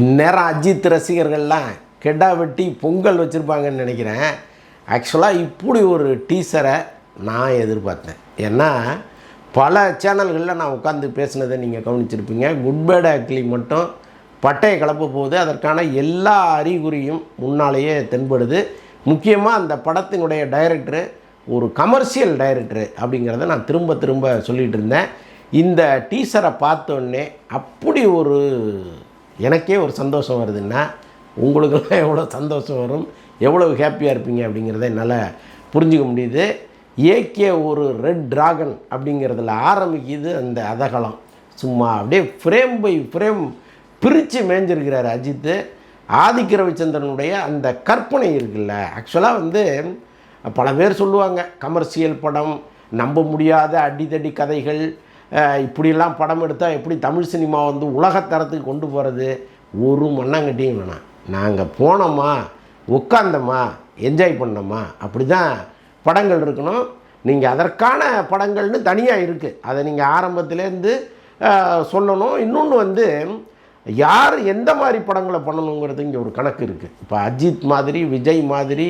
இந்நேரம் அஜித் ரசிகர்கள்லாம் கெடா வெட்டி பொங்கல் வச்சுருப்பாங்கன்னு நினைக்கிறேன். ஆக்சுவலாக இப்படி ஒரு டீசரை நான் எதிர்பார்த்தேன். ஏன்னா பல சேனல்களில் நான் உட்காந்து பேசினதை நீங்கள் கவனிச்சிருப்பீங்க. குட் பேட் ஆக்லி மட்டும் பட்டையை கிளப்ப போகுது. அதற்கான எல்லா அறிகுறியும் முன்னாலேயே தென்படுது. முக்கியமாக அந்த படத்தினுடைய டைரக்டரு ஒரு கமர்ஷியல் டைரக்டரு அப்படிங்கிறத நான் திரும்ப திரும்ப சொல்லிகிட்டு இருந்தேன். இந்த டீசரை பார்த்தோன்னே அப்படி ஒரு எனக்கே ஒரு சந்தோஷம் வருதுன்னா உங்களுக்கெல்லாம் எவ்வளோ சந்தோஷம் வரும் எவ்வளோ ஹாப்பியாக இருப்பீங்க அப்படிங்கிறத என்னால் புரிஞ்சுக்க முடியுது. ஏகே ஒரு ரெட் டிராகன் அப்படிங்கிறதுல ஆரம்பிக்குது அந்த அதகலம். சும்மா அப்படியே ஃப்ரேம் பை ஃப்ரேம் பிரித்து மேய்ஞ்சிருக்கிறார் அஜித்து ஆதிக்க ரவிச்சந்திரனுடைய அந்த கற்பனை இருக்குல்ல ஆக்சுவலாக வந்து பல பேர் சொல்லுவாங்க கமர்ஷியல் படம் நம்ப முடியாத அடிதடி கதைகள் இப்படிலாம் இப்படியெல்லாம் படம் எடுத்தால் எப்படி தமிழ் சினிமா வந்து உலகத்தரத்துக்கு கொண்டு போகிறது ஒரு மண்ணாங்கட்டியும் வேணாம் நாங்கள் போனோமா உட்காந்தோமா என்ஜாய் பண்ணோமா? அப்படி தான் படங்கள் இருக்கணும். நீங்கள் அதற்கான படங்கள்னு தனியாக இருக்குது அதை நீங்கள் ஆரம்பத்துலேருந்து சொல்லணும். இன்னொன்று வந்து யார் எந்த மாதிரி படங்களை பண்ணணுங்கிறது இங்கே ஒரு கணக்கு இருக்குது இப்போ அஜித் மாதிரி விஜய் மாதிரி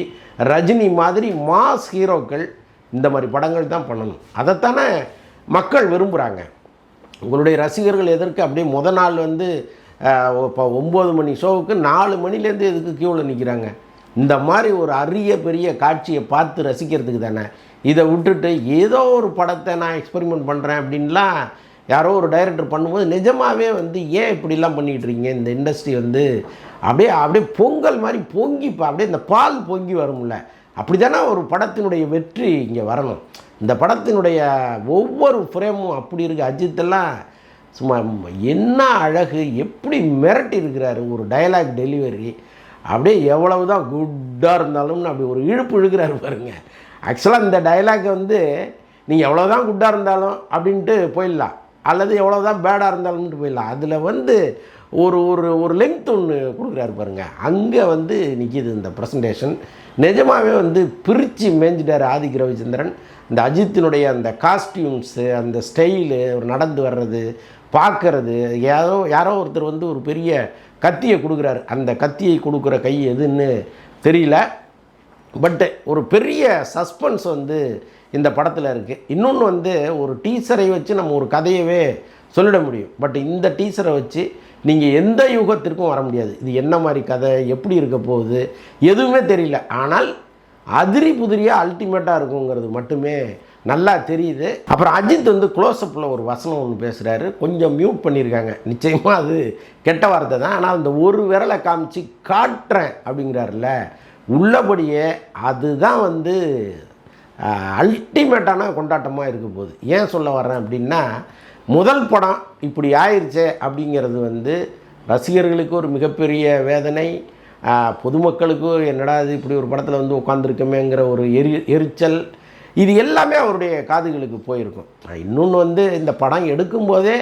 ரஜினி மாதிரி மாஸ் ஹீரோக்கள் இந்த மாதிரி படங்கள் தான் பண்ணணும். அதைத்தானே மக்கள் விரும்புகிறாங்க உங்களுடைய ரசிகர்கள் எதற்கு அப்படியே முத நாள் வந்து இப்போ ஒம்பது மணி ஷோவுக்கு நாலு மணிலேருந்து எதுக்கு க்யூவில் நிற்கிறாங்க இந்த மாதிரி ஒரு அரிய பெரிய காட்சியை பார்த்து ரசிக்கிறதுக்கு தானே. இதை விட்டுட்டு ஏதோ ஒரு படத்தை நான் எக்ஸ்பெரிமெண்ட் பண்ணுறேன் அப்படின்லாம் யாரோ ஒரு டைரக்டர் பண்ணும்போது நிஜமாகவே வந்து ஏன் இப்படிலாம் பண்ணிகிட்டு இருக்கீங்க? இந்த இண்டஸ்ட்ரி வந்து அப்படியே அப்படியே பொங்கல் மாதிரி பொங்கி பா- அப்படியே இந்த பால் பொங்கி வரும்ல. அப்படி தானே ஒரு படத்தினுடைய வெற்றி இங்கே வரணும். இந்த படத்தினுடைய ஒவ்வொரு ஃப்ரேமும் அப்படி இருக்குது அஜித்தெல்லாம் சும்மா என்ன அழகு எப்படி மிரட்டி இருக்கிறாரு ஒரு டயலாக் டெலிவரி அப்படியே எவ்வளவு தான் குட்டாக இருந்தாலும்னு அப்படி ஒரு இழுப்பு இழுக்கிறாரு பாருங்க. ஆக்சுவலாக இந்த டயலாக் வந்து நீங்கள் எவ்வளோ தான் குட்டாக இருந்தாலும் அப்படின்ட்டு போயிடலாம். அல்லது எவ்வளோ தான் பேடாக இருந்தாலும்ட்டு போயிடலாம். அதில் வந்து ஒரு ஒரு ஒரு லெங்க் ஒன்று கொடுக்குறாரு பாருங்கள் அங்கே வந்து நிற்கிது இந்த ப்ரெசன்டேஷன் நிஜமாகவே வந்து பிரித்து மேய்ஞ்சிட்டார் ஆதிக் ரவிச்சந்திரன். இந்த அஜித்தினுடைய அந்த காஸ்டியூம்ஸு அந்த ஸ்டைலு ஒரு நடந்து வர்றது பார்க்கறது யாரோ யாரோ ஒருத்தர் வந்து ஒரு பெரிய கத்தியை கொடுக்குறாரு. அந்த கத்தியை கொடுக்குற கை எதுன்னு தெரியல. பட்டு ஒரு பெரிய சஸ்பென்ஸ் வந்து இந்த படத்தில் இருக்குது இன்னொன்று வந்து ஒரு டீச்சரை வச்சு நம்ம ஒரு கதையவே சொல்லிட முடியும். பட் இந்த டீச்சரை வச்சு நீங்கள் எந்த யுகத்திற்கும் வர முடியாது. இது என்ன மாதிரி கதை? எப்படி இருக்க போகுது? எதுவுமே தெரியல. ஆனால் அதிரி புதிரியாக அல்டிமேட்டாக இருக்குங்கிறது மட்டுமே நல்லா தெரியுது. அப்புறம் அஜித் வந்து க்ளோஸ்அப்பில் ஒரு வசனம் ஒன்று பேசுகிறாரு கொஞ்சம் மியூட் பண்ணியிருக்காங்க நிச்சயமாக அது கெட்ட வார்த்தை தான். ஆனால் அந்த ஒரு விரலை காமிச்சு காட்டுறேன் அப்படிங்கிறாருல உள்ளபடியே அதுதான் வந்து அல்டிமேட்டான கொண்டாட்டமாக இருக்க போகுது. ஏன் சொல்ல வர்றேன் அப்படின்னா முதல் படம் இப்படி ஆயிடுச்சே அப்படிங்கிறது வந்து ரசிகர்களுக்கு ஒரு மிகப்பெரிய வேதனை. பொதுமக்களுக்கு என்னடா இது இப்படி ஒரு படத்தில் வந்து உட்காந்துருக்கமேங்கிற ஒரு எரி எரிச்சல். இது எல்லாமே அவருடைய காதுகளுக்கு போயிருக்கும். இன்னொன்று வந்து இந்த படம் எடுக்கும்போதே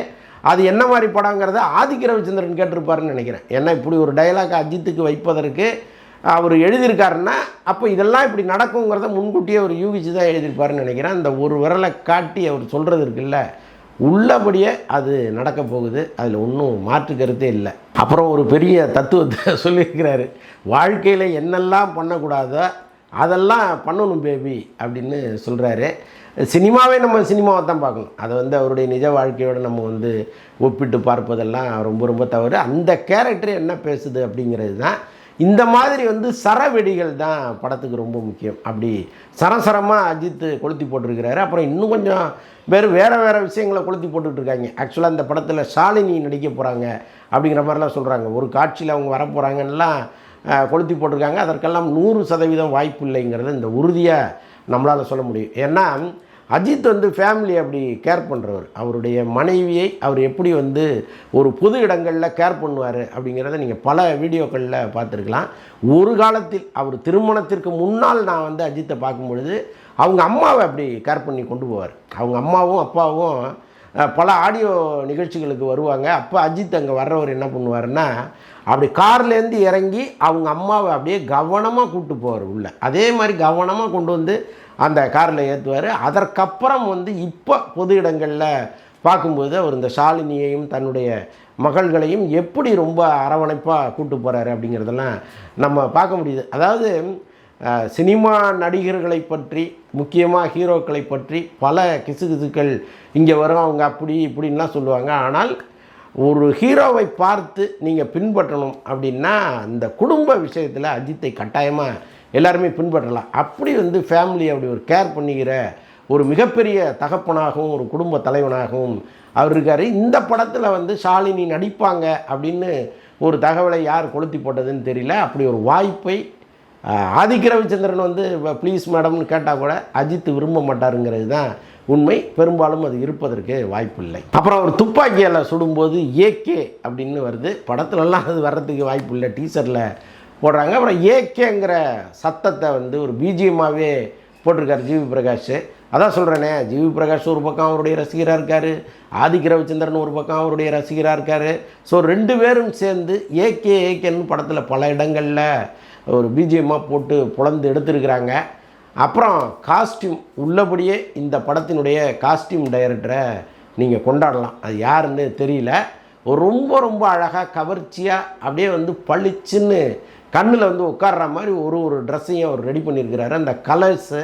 அது என்ன மாதிரி படங்கிறத ஆதிக்க ரவிச்சந்திரன் கேட்டிருப்பாருன்னு நினைக்கிறேன். ஏன்னா இப்படி ஒரு டயலாக் அஜித்துக்கு வைப்பதற்கு அவர் எழுதியிருக்காருன்னா அப்போ இதெல்லாம் இப்படி நடக்குங்கிறத முன்கூட்டியே அவர் யூகிச்சு தான் எழுதியிருப்பாருன்னு நினைக்கிறேன். அந்த ஒரு விரலை காட்டி அவர் சொல்கிறது இருக்குல்ல உள்ளபடியே அது நடக்க போகுது. அதில் ஒன்றும் மாற்று கருத்தே இல்லை. அப்புறம் ஒரு பெரிய தத்துவத்தை சொல்லியிருக்கிறாரு. வாழ்க்கையில் என்னெல்லாம் பண்ணக்கூடாதோ அதெல்லாம் பண்ணணும் பேபி அப்படின்னு சொல்கிறாரு சினிமாவே நம்ம சினிமாவை தான் பார்க்கணும். அதை வந்து அவருடைய நிஜ வாழ்க்கையோடு நம்ம வந்து ஒப்பிட்டு பார்ப்பதெல்லாம் ரொம்ப ரொம்ப தவறு. அந்த கேரக்டர் என்ன பேசுது அப்படிங்கிறது தான் இந்த மாதிரி வந்து சரவெடிகள் தான் படத்துக்கு ரொம்ப முக்கியம். அப்படி சரசரமாக அஜித் கொளுத்தி போட்டிருக்கிறாரு. அப்புறம் இன்னும் கொஞ்சம் பேர் வேறு வேறு விஷயங்களை கொளுத்தி போட்டுக்கிட்டு இருக்காங்க ஆக்சுவலாக இந்த படத்தில் ஷாலினி நடிக்க போகிறாங்க அப்படிங்கிற மாதிரிலாம் சொல்கிறாங்க ஒரு காட்சியில் அவங்க வர கொளுத்தி போட்டிருக்காங்க. அதற்கெல்லாம் நூறு சதவீதம் வாய்ப்பு இல்லைங்கிறத இந்த உறுதியாக நம்மளால் சொல்ல முடியும். ஏன்னா அஜித் வந்து ஃபேமிலி அப்படி கேர் பண்ணுறவர் அவருடைய மனைவியை அவர் எப்படி வந்து ஒரு பொது இடங்களில் கேர் பண்ணுவார் அப்படிங்கிறத நீங்கள் பல வீடியோக்களில் பார்த்துருக்கலாம். ஒரு காலத்தில் அவர் திருமணத்திற்கு முன்னால் நான் வந்து அஜித்தை பார்க்கும் பொழுது அவங்க அம்மாவை அப்படி கேர் பண்ணி கொண்டு போவார். அவங்க அம்மாவும் அப்பாவும் பல ஆடியோ நிகழ்ச்சிகளுக்கு வருவாங்க. அப்போ அஜித் அங்கே வர்றவர் என்ன பண்ணுவார்னா அப்படி கார்லேருந்து இறங்கி அவங்க அம்மாவை அப்படியே கவனமாக கூப்பிட்டு போவார் உள்ள. அதே மாதிரி கவனமாக கொண்டு வந்து அந்த காரில் ஏற்றுவார் அதற்கப்புறம் வந்து இப்போ பொது இடங்களில் பார்க்கும்போது அவர் இந்த ஷாலினியையும் தன்னுடைய மகள்களையும் எப்படி ரொம்ப அரவணைப்பாக கூட்டு போகிறாரு அப்படிங்கிறதெல்லாம் நம்ம பார்க்க முடியுது. அதாவது சினிமா நடிகர்களை பற்றி முக்கியமாக ஹீரோக்களை பற்றி பல கிசுகிசுக்கள் இங்கே வரும் அவங்க அப்படி இப்படின்லாம் சொல்லுவாங்க. ஆனால் ஒரு ஹீரோவை பார்த்து நீங்கள் பின்பற்றணும் அப்படின்னா இந்த குடும்ப விஷயத்தில் அஜித்தை கட்டாயமாக எல்லாருமே பின்பற்றலாம். அப்படி வந்து ஃபேமிலி அப்படி ஒரு கேர் பண்ணிக்கிற ஒரு மிகப்பெரிய தகப்பனாகவும் ஒரு குடும்ப தலைவனாகவும் அவர் இருக்கார். இந்த படத்தில் வந்து ஷாலினி நடிப்பாங்க அப்படின்னு ஒரு தகவலை யார் கொளுத்தி போட்டதுன்னு தெரியல. அப்படி ஒரு வாய்ப்பை ஆதிக்க ரவிச்சந்திரன் வந்து ப்ளீஸ் மேடம்னு கேட்டால் கூட அஜித் விரும்ப மாட்டாருங்கிறது தான் உண்மை. பெரும்பாலும் அது இருப்பதற்கு வாய்ப்பில்லை. அப்புறம் அவர் துப்பாக்கியால் சுடும்போது ஏகே அப்படின்னு வருது. படத்துலலாம் அது வர்றதுக்கு வாய்ப்பு இல்லை டீசரில் போடுறாங்க. அப்புறம் ஏகேங்கிற சத்தத்தை வந்து ஒரு பிஜிஎம்மாகவே போட்டிருக்காரு ஜிவி பிரகாஷ். அதான் சொல்கிறேனே ஜிவி பிரகாஷ் ஒரு பக்கம் அவருடைய ரசிகராக இருக்கார். ஆதிக்க ரவிச்சந்திரன் ஒரு பக்கம் அவருடைய ரசிகராக இருக்கார். ஸோ ரெண்டு பேரும் சேர்ந்து ஏகே ஏகேன்னு படத்தில் பல இடங்களில் ஒரு பிஜிஎம்மாக போட்டு புலந்து எடுத்திருக்கிறாங்க. அப்புறம் காஸ்டியூம் உள்ளபடியே இந்த படத்தினுடைய காஸ்டியூம் டைரக்டரை நீங்கள் கொண்டாடலாம். அது யாருன்னு தெரியல. ஒரு ரொம்ப ரொம்ப அழகாக கவர்ச்சியாக அப்படியே வந்து பளிச்சுன்னு கண்ணில் வந்து உட்கார்ற மாதிரி ஒரு ஒரு ட்ரெஸ்ஸையும் அவர் ரெடி பண்ணியிருக்கிறாரு. அந்த கலர்ஸு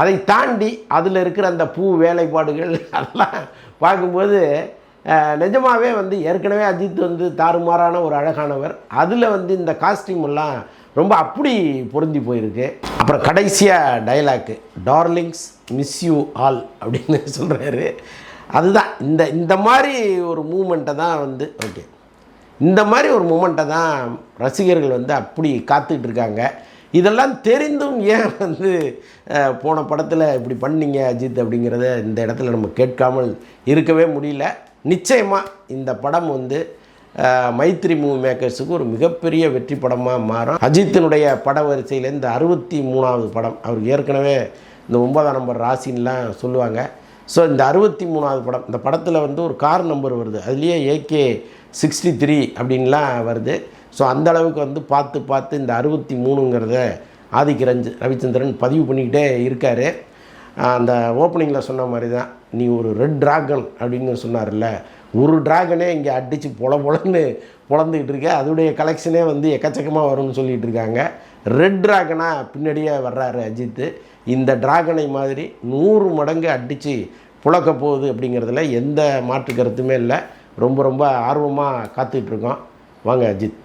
அதை தாண்டி அதில் இருக்கிற அந்த பூ வேலைப்பாடுகள் அதெல்லாம் பார்க்கும்போது நிஜமாகவே வந்து ஏற்கனவே அஜித் வந்து தாறுமாறான ஒரு அழகானவர். அதில் வந்து இந்த காஸ்டியூம் எல்லாம் ரொம்ப அப்படி பொருந்தி போயிருக்கு. அப்புறம் கடைசியாக டைலாக்கு டார்லிங்ஸ் மிஸ் யூ ஆல் அப்படின்னு சொல்கிறாரு அதுதான். இந்த இந்த மாதிரி ஒரு மூமெண்ட்டை தான் வந்து ஓகே இந்த மாதிரி ஒரு மூமெண்ட்டை தான் ரசிகர்கள் வந்து அப்படி காத்துக்கிட்டு இருக்காங்க. இதெல்லாம் தெரிந்தும் ஏன் வந்து போன படத்தில் இப்படி பண்ணீங்க அஜித் அப்படிங்கிறத இந்த இடத்துல நம்ம கேட்காமல் இருக்கவே முடியல. நிச்சயமாக இந்த படம் வந்து மைத்ரி மூவி மேக்கர்ஸுக்கு ஒரு மிகப்பெரிய வெற்றி படமாக மாறும். அஜித்தினுடைய பட வரிசையில் இந்த அறுபத்தி மூணாவது படம் அவருக்கு ஏற்கனவே இந்த ஒன்பதாம் நம்பர் ராசின்லாம் சொல்லுவாங்க. ஸோ இந்த அறுபத்தி மூணாவது படம் இந்த படத்தில் வந்து ஒரு கார் நம்பர் வருது. அதுலேயே ஏகே சிக்ஸ்டி த்ரீ அப்படின்லாம் வருது. ஸோ அந்த அளவுக்கு வந்து பார்த்து பார்த்து இந்த அறுபத்தி மூணுங்கிறத ஆதிக்கரஞ்சு ரவிச்சந்திரன் பதிவு பண்ணிக்கிட்டே இருக்கார். அந்த ஓப்பனிங்கில் சொன்ன மாதிரி தான் நீ ஒரு ரெட் டிராகன் அப்படின்னு சொன்னார்ல ஒரு டிராகனே இங்கே அடித்து பொல பொலன்னு பொழந்துக்கிட்டு இருக்கு. அதோடைய கலெக்ஷனே வந்து எக்கச்சக்கமாக வரும்னு சொல்லிட்டு இருக்காங்க. ரெட் டிராகனாக பின்னாடியே வர்றாரு அஜித்து. இந்த டிராகனை மாதிரி நூறு மடங்கு அடித்து புழக்க போகுது அப்படிங்கிறதுல எந்த மாற்று கருத்துமே இல்லை. ரொம்ப ரொம்ப ஆர்வமாக காத்துட்ருக்கோம் வாங்க அஜித்.